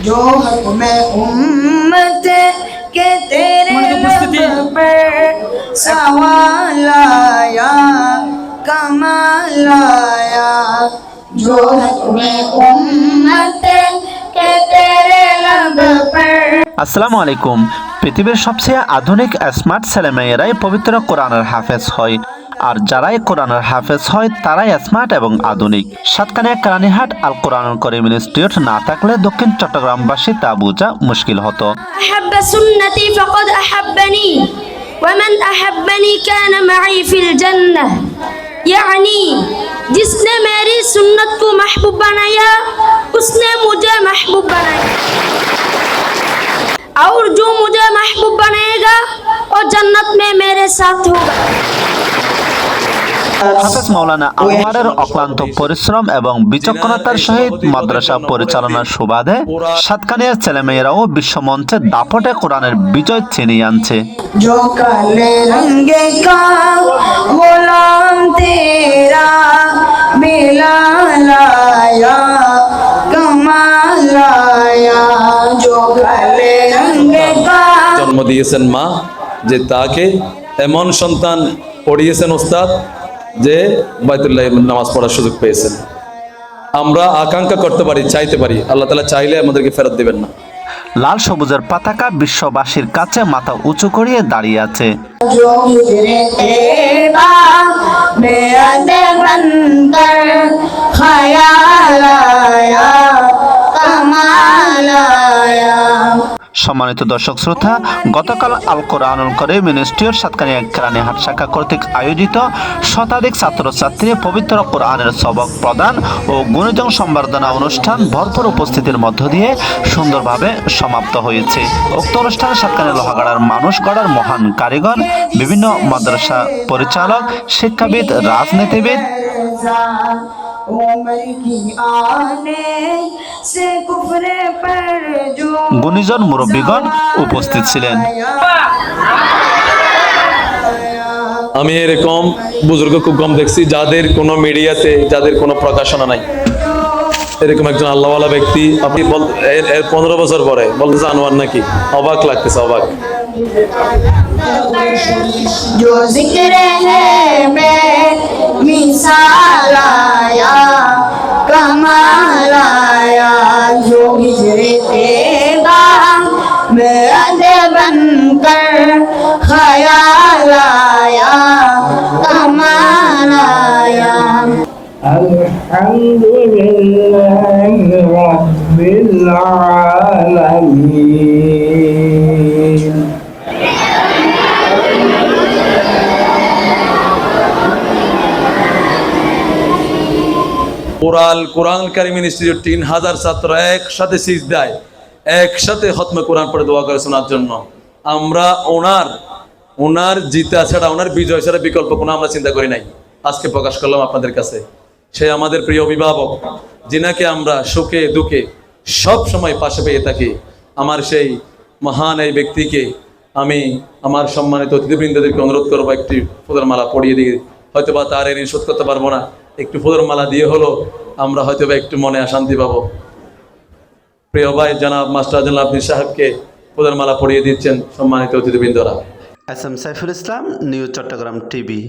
जो हक में उम्मत के तेरे लब पर सवाल आया कमाल आया जो हक में उम्मत के तेरे लब पर আসসালামু আলাইকুম পৃথিবীর সবচেয়ে আধুনিক স্মার্ট ছেলেমেয়েরাই পবিত্র কোরআনের হাফেজ হয় আর যারাই কোরআনের হাফেজ হয় তারাই স্মার্ট এবং আধুনিক সাতকানিয়া কারানীহাট আল কোরআন করিম ইনস্টিটিউট না থাকলে দক্ষিণ চট্টগ্রামবাসী তা বোঝা মুশকিল হতো أحب سنتي فقد أحبني ومن أحبني كان معي في الجنة يعني जिसने मेरी सुन्नत को महबूब बनाया उसने मुझे महबूब बनाया और जो मुझे महबूब बनाएगा वो जन्नत में मेरे साथ होगा হাফেজ মাওলানা আনোয়ারের অক্লান্ত পরিশ্রম এবং বিচক্ষণতার সহিত মাদ্রাসা পরিচালনার সুবাদে ছেলেমেয়েরাও বিশ্বমঞ্চে দাপটে কোরআনের বিজয় ছিনিয়ে আনছে। জন্ম দিয়েছেন মা যে তাকে এমন সন্তান পড়িয়েছেন ওস্তাদ যে বাইতুল্লাহ নামাজ পড়ার সুযোগ পেয়েছেন। আমরা আকাঙ্ক্ষা করতে পারি চাইতে পারি। আল্লাহ তালা চাইলে আমাদেরকে ফেরত দেবেন না। লাল সবুজের পাতাকা বিশ্ববাসীর কাছে মাথা উঁচু করিয়ে দাঁড়িয়ে আছে। সম্মানিত দর্শক শ্রোতা, গতকাল আল কোরআনুল করিম ইনস্টিটিউট সাতকানিয়া কেরানীহাট শাখা কর্তৃক আয়োজিত শতাধিক ছাত্রছাত্রী পবিত্র কোরআনের সবক প্রদান ও গুণজন সম্বর্ধনা অনুষ্ঠান ভরপুর উপস্থিতির মধ্য দিয়ে সুন্দরভাবে সমাপ্ত হয়েছে। উক্ত অনুষ্ঠানে সাতকানিয়া লোহাগাড়ার মানুষ গড়ার মহান কারিগর, বিভিন্ন মাদ্রাসা পরিচালক, শিক্ষাবিদ, রাজনীতিবিদ গুণীজন মুরব্বীগণ উপস্থিত ছিলেন। আমি এরকম বুজুর্গ খুব কম দেখছি যাদের কোনো মিডিয়াতে যাদের কোনো প্রকাশনা নাই। এরকম একজন আল্লাহওয়ালা ব্যক্তি আপনি এর পনেরো বছর পরে বলতেছে আনোয়ার নাকি? অবাক লাগতেছে অবাক। जो जिक्र है मैं मिसाल आया कमाल आया जो हिजरे तेरा मैं अदे बनकर ख्याल आया कमाल आया الحمد لله رب العالمين কোরআন কোরআন কারিম ইনস্টিটিউট তিন হাজার ছাত্র একসাথে সিজ দেয়, একসাথে হতমে কোরআন পড়ে দোয়া করে শোনার জন্য। আমরা ওনার ওনার জিতা ছাড়া, ওনার বিজয় ছাড়া বিকল্প কোনো আমরা চিন্তা করি নাই। আজকে প্রকাশ করলাম আপনাদের কাছে। সে আমাদের প্রিয় অভিভাবক, যিনাকে আমরা সুখে, দুঃখে সব সময় পাশে পেয়ে থাকি। আমার সেই মহান এই ব্যক্তিকে আমি আমার সম্মানিত অতিথিবৃন্দদেরকে অনুরোধ করব একটি ফুলের মালা পরিয়ে দিয়ে। হয়তো বা তার ঋণ শোধ করতে পারব না। একটু ফুলের মালা দিয়ে হলো, আমরা হয়তো একটু মনে অশান্তি পাবো। প্রিয় ভাই, জানাব মাস্টার জানাব আপনি সাহেবকে ফুলের মালা পরিয়ে দিচ্ছেন সম্মানিত অতিথিবৃন্দরা। S M Saiful Islam news Chattogram TV.